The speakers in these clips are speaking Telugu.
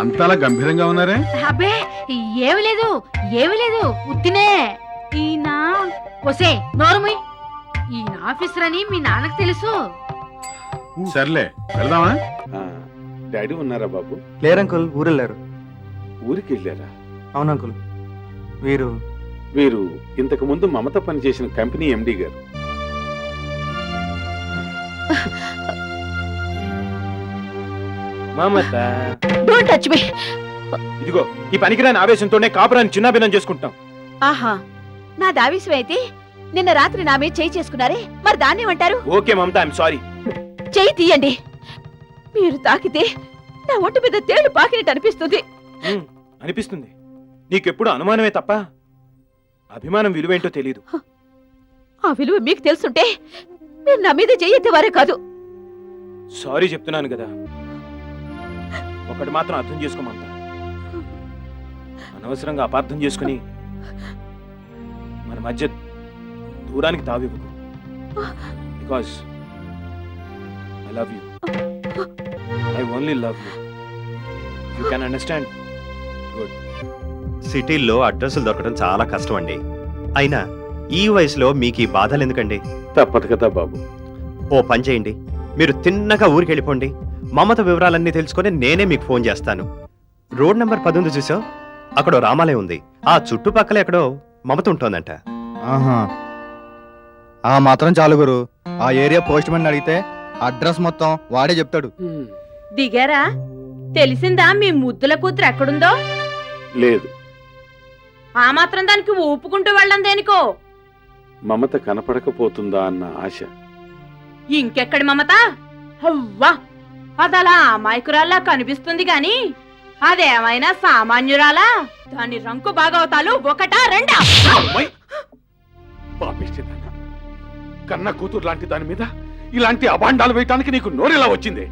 అంతలా గంభీరంగా ఉన్నారే? అబ్బే ఏమి లేదు ఏమి లేదు ఉత్తినే. ఈయన ఒసే నోరుమి ఈయన ఆఫీసర్ అని మీ నాన్నకు తెలుసు. సర్లే వెళదామా? ఆ, డాడీ ఉన్నారా బాబు? లేరు అంకుల్ ఊరెళ్ళారు. ఊరికి వెళ్ళారా అవును అంకుల్. వీరు? వీరు ఇంతకు ముందు మమత పనిచేసిన కంపెనీ ఎండి గారు. మమత. డోంట్ టచ్ మీ ఇదిగో ఈ పనికిరాని ఆవేశంతోనే కాపురాన్ని చిన్నాభిన్నం చేసుకుంటాం. ఆహా నా దావిసం అయితే నిన్న రాత్రి నా మీద చేయి చేసుకున్నారే మరి దాన్ని ఏమంటారు? ఓకే మమత ఐఎమ్ సారీ చేయి తీయండి. మీరు తాకితే నా ఒంటి మీద తేళ్ళు పాకినట్టు అనిపిస్తుంది. అనిపిస్తుంది. నీకెప్పుడు అనుమానమే తప్ప అభిమానం విలువేంటో తెలియదు ఆ విలువ మీకు తెలుసుంటే మీరు నా మీద చెయ్యెత్తేవారే కాదు. సారీ చెప్తున్నాను కదా. ఒకటి మాత్రం అర్థం చేసుకోమంత అనవసరంగా అపార్థం చేసుకుని మన మధ్య దూరానికి తావివ్వకు because I love you I only love you you can understand సిటీల్లో అడ్రస్లు దొరకడం చాలా కష్టం అండి అయినా ఈ వయసులో మీకు ఈ బాధలు ఎందుకండి? తప్పదు కదా బాబు. ఓ పని చేయండి. మీరు తిన్నగా ఊరికి వెళ్ళిపోండి మమత వివరాలన్నీ తెలుసుకొని నేనే మీకు ఫోన్ చేస్తాను. రోడ్ నెంబర్ పది ఉంది చూసావు? అక్కడ రామాలయం ఉంది. ఆ చుట్టుపక్కల ఎక్కడో మమత ఉంటోందంట. ఆహా. ఆ మాత్రం చాలు గురు. ఆ ఏరియా పోస్ట్ మ్యాన్ అడిగితే అడ్రస్ మొత్తం వాడే చెప్తాడు. దిగారా? తెలిసిందా మీ ముద్దుల కూతురు ఎక్కడుందో? లేదు. ఆ మాత్రం దానికి ఊపుకుంటూ వెళ్ళం దేనికో? మమత కనపడకపోతుందా అన్న ఆశ. ఇంకెక్కడి మమత? అవ్వా! అదలా అమాయకురాల్లా కనిపిస్తుంది గాని అదేమైనా సామాన్యురాలా? దాని రంకు భాగవతాలు ఒకటా రెండా? కన్న కూతురు లాంటి దాని మీద ఇలాంటి అభాండాలు వేయటానికి నీకు నోరెలా వచ్చింది?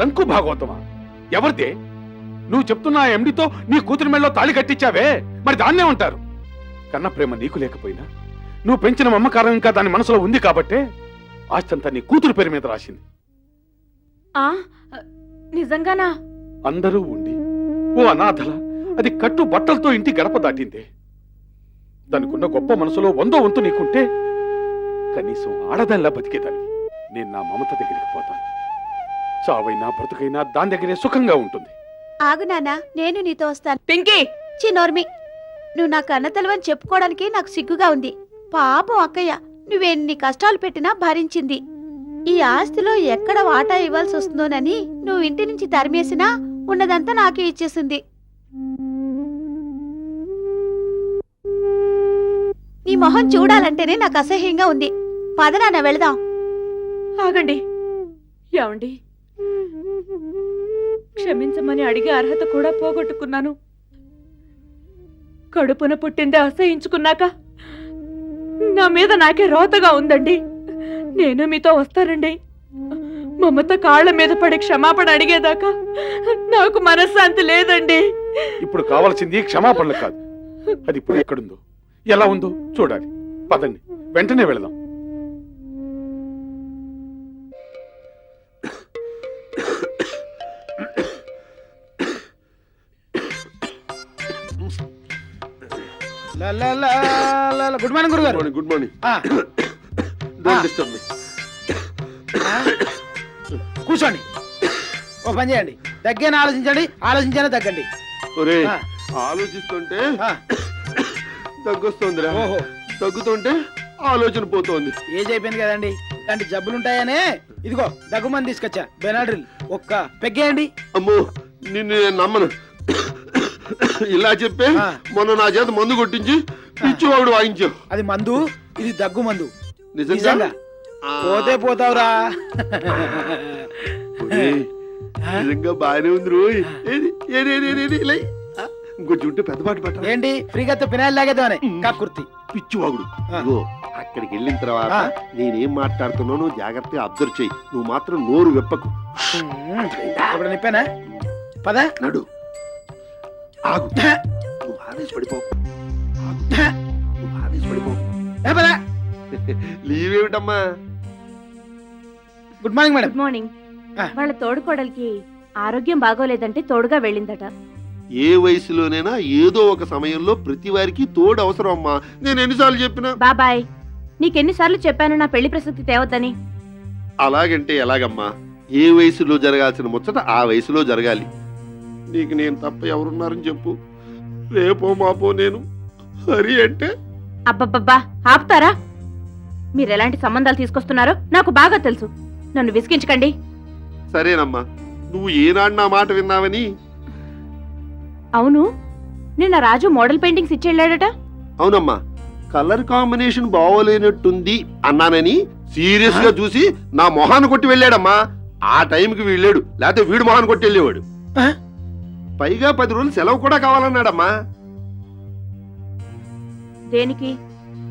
రంకు భాగవతమా? ఎవరిదే? నువ్వు చెప్తున్నా ఎండితో నీ కూతురు మెళ్ళలో తాళి కట్టించావే? మరి దాన్నే ఉంటారు. కన్న ప్రేమ నీకు లేకపోయినా నువ్వు పెంచిన మమ్మకారం ఇంకా దాని మనసులో ఉంది కాబట్టే ఆస్తంతా నీ కూతురు పేరు మీద రాసింది. ఆ నిజంగానా? అందరూ ఉండి ఓ అనాథల అది కట్టు బట్టలతో ఇంటి గడప దాటిందే. దానికున్న గొప్ప మనసులో వందో వంతు నీకుంటే కనీసం ఆడదానిలా బతికేదాన్ని నేను నా మమత దగ్గరికి పోతాను. చావైనా బ్రతుకైనా దాని దగ్గరే సుఖంగా ఉంటుంది. ఆగు నాన్న నేను నీతో వస్తాను. పింకీ! చిన్నోర్మి నువ్వు నా కన్నతలవని చెప్పుకోవడానికి నాకు సిగ్గుగా ఉంది. పాపం అక్కయ్య నువ్వెన్ని కష్టాలు పెట్టినా భరించింది. ఈ ఆస్తిలో ఎక్కడ వాటా ఇవ్వాల్సి వస్తుందోనని నువ్వు ఇంటి నుంచి తరిమేసినా ఉన్నదంతా నాకే ఇచ్చేసింది. నీ మొహం చూడాలంటేనే నాకు అసహ్యంగా ఉంది. పద వెళదాం. ఆగండి. ఏమండి? క్షమించమని అడిగే అర్హత కూడా పోగొట్టుకున్నాను. కడుపున పుట్టిందే అసహించుకున్నాక నా మీద నాకే రోతగా ఉందండి. నేను మీతో వస్తానండి. మమత కాళ్ళ మీద పడి క్షమాపణ అడిగేదాకా నాకు మనశ్శాంతి లేదండి. ఇప్పుడు కావాల్సింది క్షమాపణలు కాదు. అది ఇప్పుడు ఎక్కడుందో? ఎలా ఉందో చూడాలి. పదండి. వెంటనే వెళదాం. గుడ్ మార్నింగ్ గురుగారు. Good morning me. కూర్చోండి. ఓ పని చేయండి. తగ్గని ఆలోచించండి ఆలోచించని తగ్గండి. ఆ. ఆలోచిస్తుంటే ఆ. తగ్గొస్తుందిరా. ఓహో. తగ్గుతుంటే ఆలోచన పోతోంది. ఏజ్ అయిపోయింది కదండి. ఇలాంటి జబ్బులు ఉంటాయనే ఇదిగో దగ్గుమంది తీసుకొచ్చా. బెనాడ్రిల్ ఒక్క పెగ్గేయండి. అమ్మో నిన్ను నేను నమ్మను. ఇలా చెప్పే ఆ. మొన్న నా చేత మందు కొట్టించి పిచ్చివాడు వాయించావు. అది మందు ఇది దగ్గు మందు. నిజంగా. పోతే పోతావురా. నిజంగా బాగానే ఉంది రోయ్. ఇంకొంచెం ఉంటే పెద్ద పాట పట్ట ఏంటి? ఫ్రీగా పినాయిల్ లాగేద్దామని కక్కుర్తి పిచ్చివాగుడు ఆ. ఇదిగో అక్కడికి వెళ్ళిన తర్వాత. నేనేం మాట్లాడుతున్నానో జాగ్రత్తగా అబ్జర్వ్ చెయ్యి నువ్వు మాత్రం నోరు వెప్పకు. ఇప్పుడు నిప్పానా? పదా. నడు. ఆగు. నువ్వు ఆవేశపడిపోకు ఆగు. నువ్వు ఆవేశపడిపోకు పదా. లీవ్ ఏమిటమ్మా? Good morning madam good morning ఆ. వాళ్ళ తోడుకోడలికి ఆరోగ్యం బాగోలేదంటే తోడుగా వెళ్ళిందట. ఏ వయసులోనైనా ఏదో ఒక సమయంలో ప్రతి వారికి తోడు అవసరం అమ్మా. నేను ఎన్నిసార్లు చెప్పినా? బాబాయ్ నీకెన్నిసార్లు చెప్పాను నా పెళ్ళి ప్రసక్తి తేవద్దని. అలాగంటే ఎలాగమ్మా? ఏ వయసులో జరగాల్సిన ముచ్చట ఆ వయసులో జరగాలి. నీకు నేను తప్ప ఎవరున్నారని చెప్పు. రేపో మాపో నేను. హరి అంటే? అబ్బబ్బబ్బా ఆపుతారా? మీరు ఎలాంటి సంబంధాలు తీసుకొస్తున్నారో నాకు బాగా తెలుసు. నన్ను విసిగించకండి. సరేనమ్మా. నువ్వు ఏనాడు నా మాట విన్నావని? అవును. నిన్న రాజు మోడల్ పెయింటింగ్స్ ఇచ్చెళ్ళాడట. అవునమ్మా. కలర్ కాంబినేషన్ బాగోలేనట్టుంది అన్నానని సీరియస్గా చూసి నా మొహాన్ని కొట్టి వెళ్ళాడమ్మా. ఆ టైంకి వీళ్ళాడు. లేకపోతే వీడు మొహాన్ని కొట్టి వెళ్ళేవాడు? పైగా పది రోజులు సెలవు కూడా కావాలన్నాడమ్మా. దేనికి?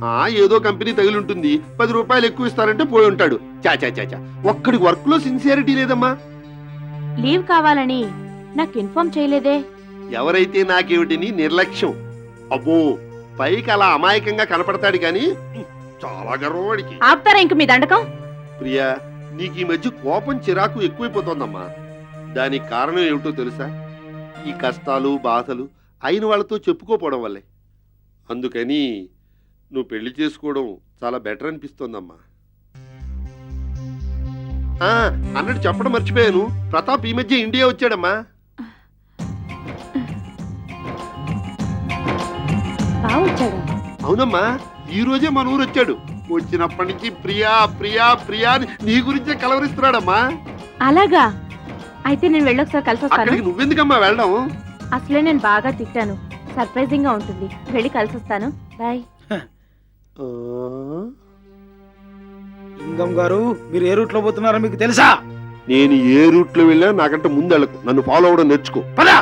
ఆ ఏదో కంపెనీ తగిలింటుంది. పది రూపాయలు ఎక్కువ ఇస్తారంటే పోయి ఉంటాడు. చా చా చా చా ఒక్కడి వర్క్లో సిన్సియారిటీ లేదమ్మా. లీవ్ కావాలని నాకు ఇన్ఫార్మ్ చేయలేదే. ఎవరైతే నాకేమిటిని నిర్లక్ష్యం? అబ్బో పైకి అలా అమాయకంగా కనపడతాడు కానీ చాలా గర్వవాడికి. ఆపుతారా ఇంక మీ దండకం? ప్రియా నీకు ఈ మధ్య కోపం చిరాకు ఎక్కువైపోతోందమ్మా. దానికి కారణం ఏమిటో తెలుసా? ఈ కష్టాలు బాధలు అయిన వాళ్ళతో చెప్పుకోపోవడం వల్లే. అందుకని నువ్వు పెళ్ళి చేసుకోవడం చాలా బెటర్ అనిపిస్తోందమ్మా. అన్నట్టు చెప్పడం మర్చిపోయాను. ప్రతాప్ ఈ మధ్య ఇండియా వచ్చాడమ్మా. అవునమ్మా ఈ రోజే మన ఊరు వచ్చాడు. వచ్చినప్పటి నుంచి ప్రియా ప్రియా ప్రియా అని నీ గురించే కలవరిస్తున్నాడమ్మా. అలాగా. అయితే నేను వెళ్ళొకసారి కలిసి వస్తాను నువ్వెందుకమ్మా వెళ్ళడం? అసలే నేను బాగా తిట్టాను. సర్ప్రైజింగ్గా ఉంటుంది. వెళ్ళి కలిసి వస్తాను బాయ్. లింగం గారు మీరు ఏ రూట్లో పోతున్నారో మీకు తెలుసా? నేను ఏ రూట్లో వెళ్ళా నాకంటే ముందు వెళ్ళకు. నన్ను ఫాలో అవ్వడం నేర్చుకో. పదా!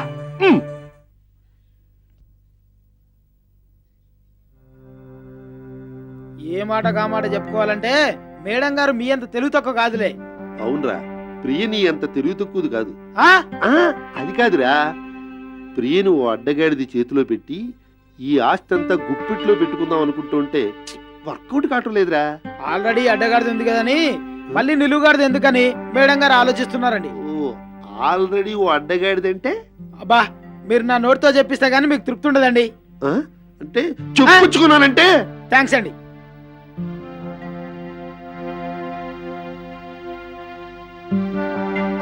ఏ మాట కా మాట చెప్పుకోవాలంటే మేడం గారు మీ అంత తెలుగు తక్కువ కాదులే. అవునరా. ప్రియ నీ అంత తెలివి తక్కువది కాదు. అది కాదురా. ప్రియను ఓ అడ్డగాడిది చేతిలో పెట్టి ఈ ఆస్తి అంతా గుప్పిట్లో పెట్టుకుందాం అనుకుంటుంటే వర్కౌట్ కావటం లేదురా. ఆల్రెడీ అడ్డగాడిది ఉంది కదని మళ్ళీ నిలువుగాడిది ఎందుకని మేడం గారు ఆలోచిస్తున్నారండి. ఓ ఆల్రెడీ ఓ అడ్డగాడిదంటే అబ్బా మీరు నా నోటితో చెప్పిస్తే గానీ మీకు తృప్తి ఉండదండి. ఆ? అంటే చెప్పుచ్చుకున్నానంటే థ్యాంక్స్ అండి.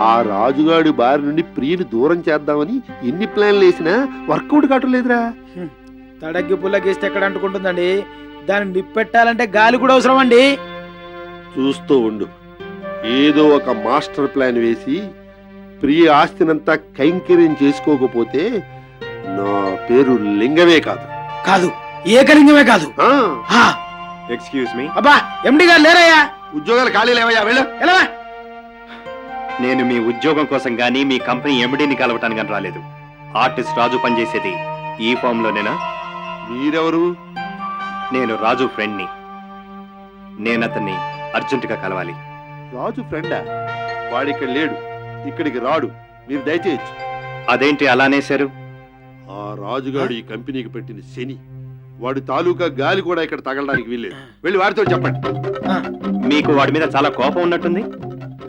ఆ రాజుగాడి బారి నుండి ప్రియని దూరం చేద్దామని ఎన్ని ప్లాన్లు వేసినా వర్కౌట్ కావటం లేదురా. తడగ్గి పుల్లగిస్తే ఎక్కడ అంటుకుంటుందండి? దాన్ని నిప్పెట్టాలంటే గాలి కూడా అవసరం అండి. చూస్తూ ఉండు. ఏదో ఒక మాస్టర్ ప్లాన్ వేసి ప్రియ ఆస్తినంతా కైంకర్యం చేసుకోకపోతే నా పేరు లింగమే కాదు. కాదు ఏకలింగమే కాదు. ఆ. ఆ, ఎక్స్క్యూజ్ మీ అబ్బా ఎండి గారు లేరయ్యా? ఉద్యోగాలు ఖాళీ లేవయ్యా వెళ్ళు. ఎలా నేను మీ ఉద్యోగం కోసం గానీ మీ కంపెనీ ఎంబడీని కలవటానికి రాలేదు. ఆర్టిస్ట్ రాజు పనిచేసేది ఈ ఫామ్ లోనేనా? మీరెవరు? నేను రాజు ఫ్రెండ్ని నేను అతన్ని అర్జెంటుగా కలవాలి. రాజు ఫ్రెండా వాడిక్కడ లేడు. ఇక్కడికి రాడు. మీరు దయచేయచ్చు. అదేంటి అలానేశారు ఆ రాజుగాడు ఈ కంపెనీకి పెట్టిన శని. వాడి తాలూకా గాలి కూడా ఇక్కడ తగలడానికి వీల్లేదు. వెళ్ళి వారితో చెప్పండి. మీకు వాడి మీద చాలా కోపం ఉన్నట్టుంది?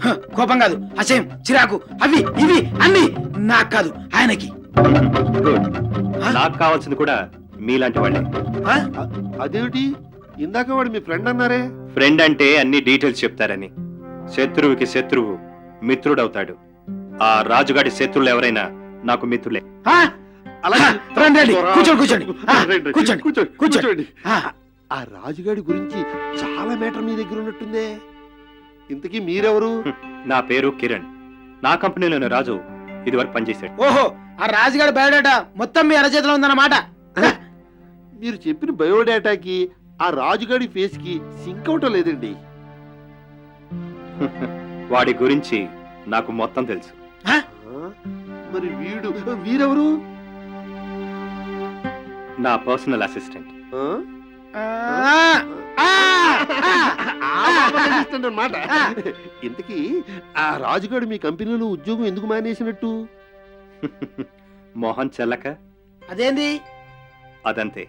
హ, కోపం కాదు. అసహ్యం చిరాకు. అవి ఇవి అన్ని. నాకు కాదు ఆయనకి. గుడ్. నాకు కావాల్సింది కూడా మీలాంటి వాళ్ళే. ఆ? అదేమిటి? ఇందాక వాడు మీ ఫ్రెండ్ అన్నారే? ఫ్రెండ్ అంటే అన్ని డీటెయిల్స్ చెప్తారని. శత్రువుకి శత్రువు మిత్రుడవుతాడు. ఆ రాజుగాడి శత్రువులు ఎవరైనా నాకు మిత్రులే. ఆ? రాజుగాడి గురించి చాలా మేటర్ మీ దగ్గర ఉన్నట్టుందే. ఇంతకీ మీరెవరు? నా పేరు కిరణ్. నా కంపెనీలోని రాజు ఇదివరకు పనిచేశాడు. ఓహో ఆ రాజుగారి బయోడేటా మొత్తం మీ అరచేతిలో ఉందన్నమాట. మీరు చెప్పిన బయోడేటాకి ఆ రాజుగాడి ఫేస్కి సింక్ అవటం లేదండి. వాడి గురించి నాకు మొత్తం తెలుసు. ఆ? మరి వీడు వీరెవరు? నా పర్సనల్ అసిస్టెంట్. ఆ? ఆ, ఆ, ఆ, ఆ మాత్రం assistant అన్నమాట. ఇంతకీ ఆ రాజుగాడు మీ కంపెనీలో ఉద్యోగం ఎందుకు మానేసినట్టు? మోహన్ చెల్లక. అదేంది? అదంతే.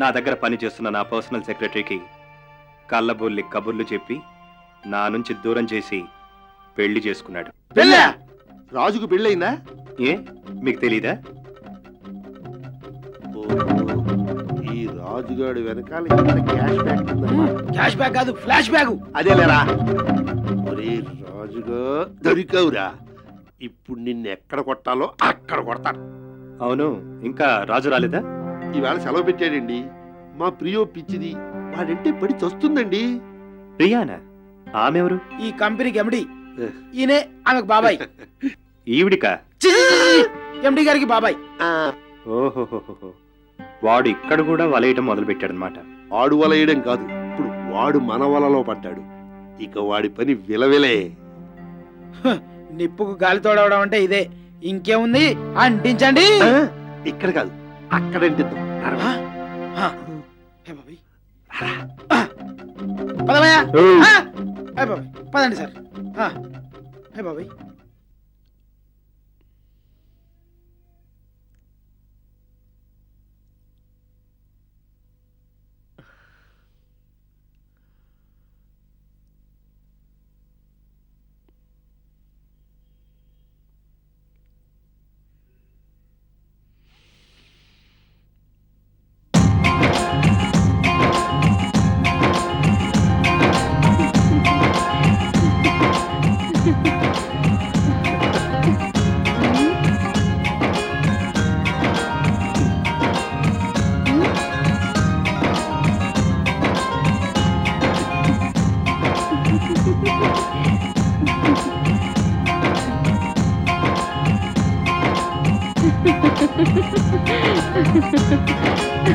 నా దగ్గర పనిచేస్తున్న నా పర్సనల్ సెక్రటరీకి కళ్ళబొల్లి కబుర్లు చెప్పి నా నుంచి దూరం చేసి పెళ్ళి చేసుకున్నాడు. పెళ్ళా? రాజుకు పెళ్ళయిందా? ఏ? మీకు తెలీదా? ఈ రాజుగాడు వెనకాల ఇంత క్యాష్ బ్యాక్ క్యాష్ బ్యాక్ కాదు ఫ్లాష్ బ్యాక్ అదేలేరా. ఒరే రాజుగా దొరికావురా. ఇప్పుడు నిన్ను ఎక్కడ కొట్టాలో అక్కడ కొడతాను. అవును ఇంకా రాజు రాలేదా? ఈవేళ సెలవు పెట్టాడండి. మా ప్రియో పిచ్చిది వాడంటే పడి చస్తుందండి. ప్రియానా? ఆమె ఎవరు ఈ కంపెనీకి ఎండి ఈయనే ఆమెకు బాబాయ్. ఈవిడికా? ఎండి గారికి బాబాయ్. ఓహోహోహో వాడు ఇక్కడ కూడా వలయటం మొదలు పెట్టాడనమాట ఆడు వల వేయడం కాదు ఇప్పుడు వాడు మన వలలో పడ్డాడు. ఇక వాడి పని విలవిలే. నిప్పుకు గాలి తోడవడం అంటే ఇదే. ఇంకేముంది? అంటించండి. ఇక్కడ కాదు. అక్కడ అంటిద్దాం. ఆ, ఆ. ఏ బాబాయ్. ఆ. పదవయ్యా ఆ. ఏ బాబాయ్ పదండి సార్. ఏ బాబాయ్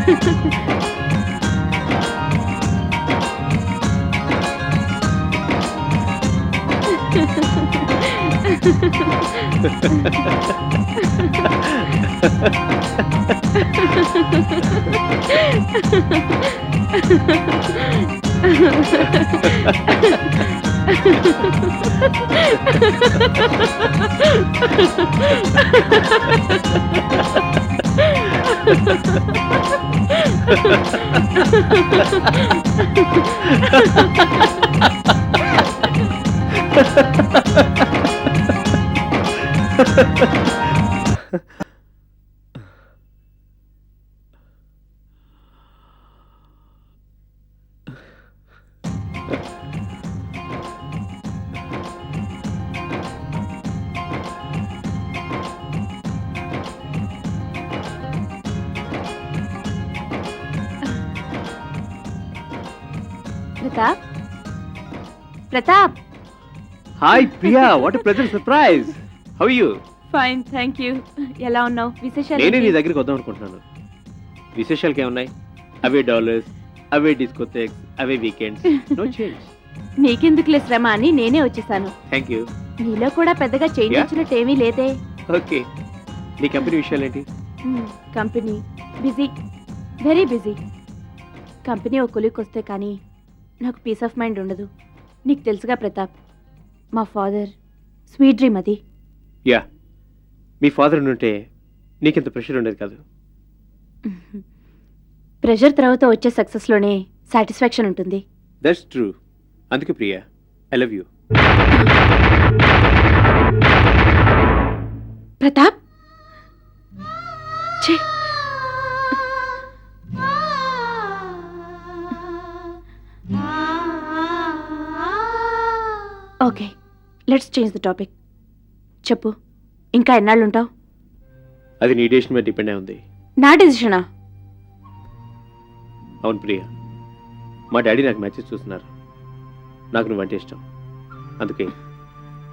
ハハハハハ Ha ha ha ha ha! Pratap? Pratap hi Priya what present surprise how you fine thank you ఎలా ఉన్నావు? విశేషాలు నేనే నీ ఏంటి? దగ్గరికి వద్దాం అనుకుంటున్నాను. విశేషాలకి ఏమున్నాయి? అవే డాలర్స్ అవే డిస్కోథెక్స్ అవే వీకెండ్స్ నో చేంజ్ నీకెందుకులే శ్రమ అని నేనే వచ్చేసాను. థ్యాంక్ యూ నీలో కూడా పెద్దగా చేంజ్ Yeah? వచ్చినట్టు ఏమీ లేదే. ఓకే నీ company విషయాలేంటి? Company busy very busy company ఒక కొలిక్ వస్తే కానీ నాకు పీస్ ఆఫ్ మైండ్ ఉండదు. నీకు తెలుసుగా ప్రతాప్ మా ఫాదర్ స్వీట్ డ్రీమ్ అది. యా మీ ఫాదర్ ఉంటే నీకింత ప్రెషర్ ఉండేది కాదు. ప్రెషర్ తర్వాత వచ్చే సక్సెస్లోనే సాటిస్ఫాక్షన్ ఉంటుంది. దట్స్ ట్రూ అందుకే Priya I love you Pratap! ఛీ! Okay let's change the topic చెప్పు ఇంకా ఎన్నాళ్ళు ఉంటావు అది నీ డేషన్ మీద డిపెండ్ అయి ఉంది. నా డెసిషనా అవును ప్రియా మా డాడీ నాకు మ్యాచెస్ చూస్తున్నారు. నాకు నువ్వంటే ఇష్టం. అందుకే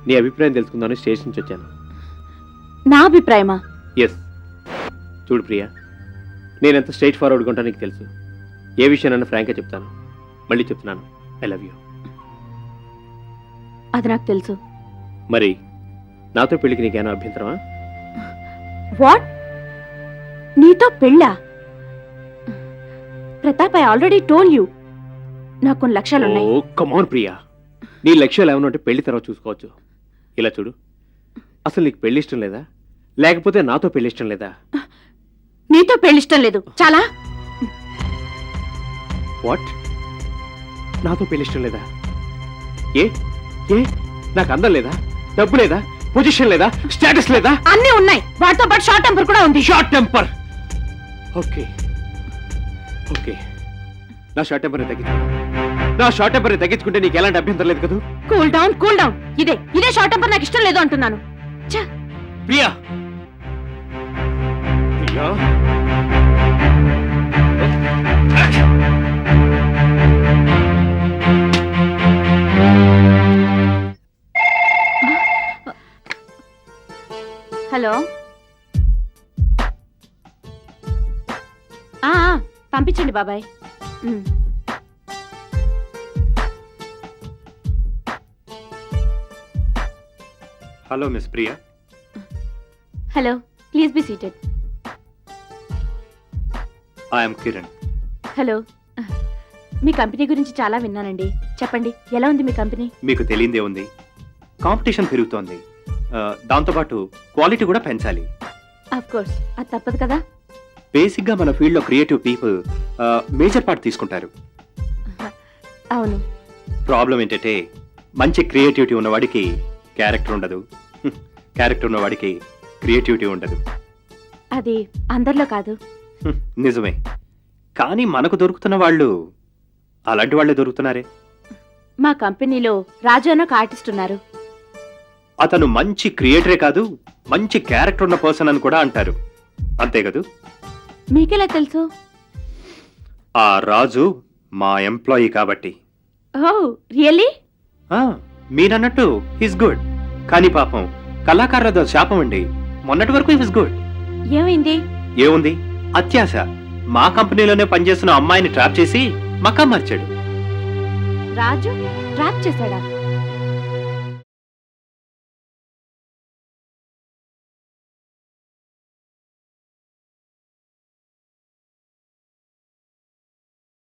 నీ అభిప్రాయం తెలుసుకుందామని స్టేషన్ నుంచి వచ్చాను. నా అభిప్రాయమా? ఎస్ చూడు ప్రియా నేను ఎంత స్ట్రైట్ ఫార్వర్డ్గా ఉంటానో నీకు తెలుసు. ఏ విషయానన్నా ఫ్రాంక్గా చెప్తాను మళ్ళీ చెప్తున్నాను. ఐ లవ్ యూ అది నాకు తెలుసు. మరి నాతో పెళ్ళికి నీకేమైనా అభ్యంతరమా? వాట్? నీతో పెళ్ళా? Pratap I already told you నాకు కొన్ని లక్ష్యాలున్నాయి ఓ కమాన్ ప్రియా. నీ లక్ష్యాలు ఏమైనా ఉంటే పెళ్ళి తర్వాత చూసుకోవచ్చు. ఇలా చూడు. అసలు నీకు పెళ్ళి ఇష్టం లేదా? లేకపోతే నాతో పెళ్ళి ఇష్టం లేదా? నీతో పెళ్ళి ఇష్టం లేదు. చాలా. వాట్ నాతో పెళ్ళి ఇష్టం లేదా? ఏ? ఏ నాకు అందం లేదా? డబ్బు లేదా? పొజిషన్ లేదా? స్టేటస్ లేదా? అన్నీ ఉన్నాయి. వాటితో పాటు షార్ట్ టెంపర్ కూడా ఉంది. Short temper. ఓకే. ఓకే. నా షార్ట్ టెంపర్ తగ్గించుకుంటా నా షార్ట్ టెంపర్ తగ్గించుకుంటే నీకు ఎలాంటి అభ్యంతరం లేదు కదా? కూల్ డౌన్ కూల్ డౌన్ ఇదే ఇదే షార్ట్ టెంపర్ నాకు ఇష్టం లేదు అంటున్నాను! ప్రియా. ప్రియా. హలో. పంపించండి బాబాయ్. Hello miss Priya. Hello please be seated. I'm Kiran hello me company గురించి చాలా విన్నానండి. చెప్పండి ఎలా ఉంది మీ కంపెనీ? మీకు తెలియందే ఉంది. కాంపిటీషన్ పెరుగుతోంది. దాంతోపాటు క్వాలిటీ కూడా పెంచాలి. కోర్స్ అది తప్పదు కదా? బేసిక్గా మన ఫీల్డ్లో క్రియేటివ్ పీపుల్ మేజర్ పార్ట్ తీసుకుంటారు. అవును. ప్రాబ్లం ఏంటంటే మంచి క్రియేటివిటీ ఉన్నవాడికి క్యారెక్టర్ ఉండదు. క్యారెక్టర్ ఉన్నవాడికి క్రియేటివిటీ ఉండదు. అది అందరిలో కాదు. నిజమే. కానీ మనకు దొరుకుతున్న వాళ్ళు అలాంటి వాళ్ళే దొరుకుతున్నారే. మా కంపెనీలో రాజు అని ఒక ఆర్టిస్ట్ ఉన్నారు. అతను మంచి క్రియేటరే కాదు మంచి క్యారెక్టర్ ఉన్న పర్సన్ అని కూడా అంటారు. అంతే కదూ? మీకెలా తెలుసు? ఆ రాజు మా ఎంప్లాయీ కాబట్టి. Oh really? ఆ, మీరన్నట్టు హిస్ గుడ్ కానీ పాపం కళాకారులతో శాపం అండి. మొన్నటి వరకు హిస్ గుడ్ ఏమైంది? ఏముంది? అత్యాశ. మా కంపెనీలోనే పనిచేస్తున్న అమ్మాయిని ట్రాప్ చేసి మకా మార్చాడు. రాజు ట్రాప్ చేశాడా?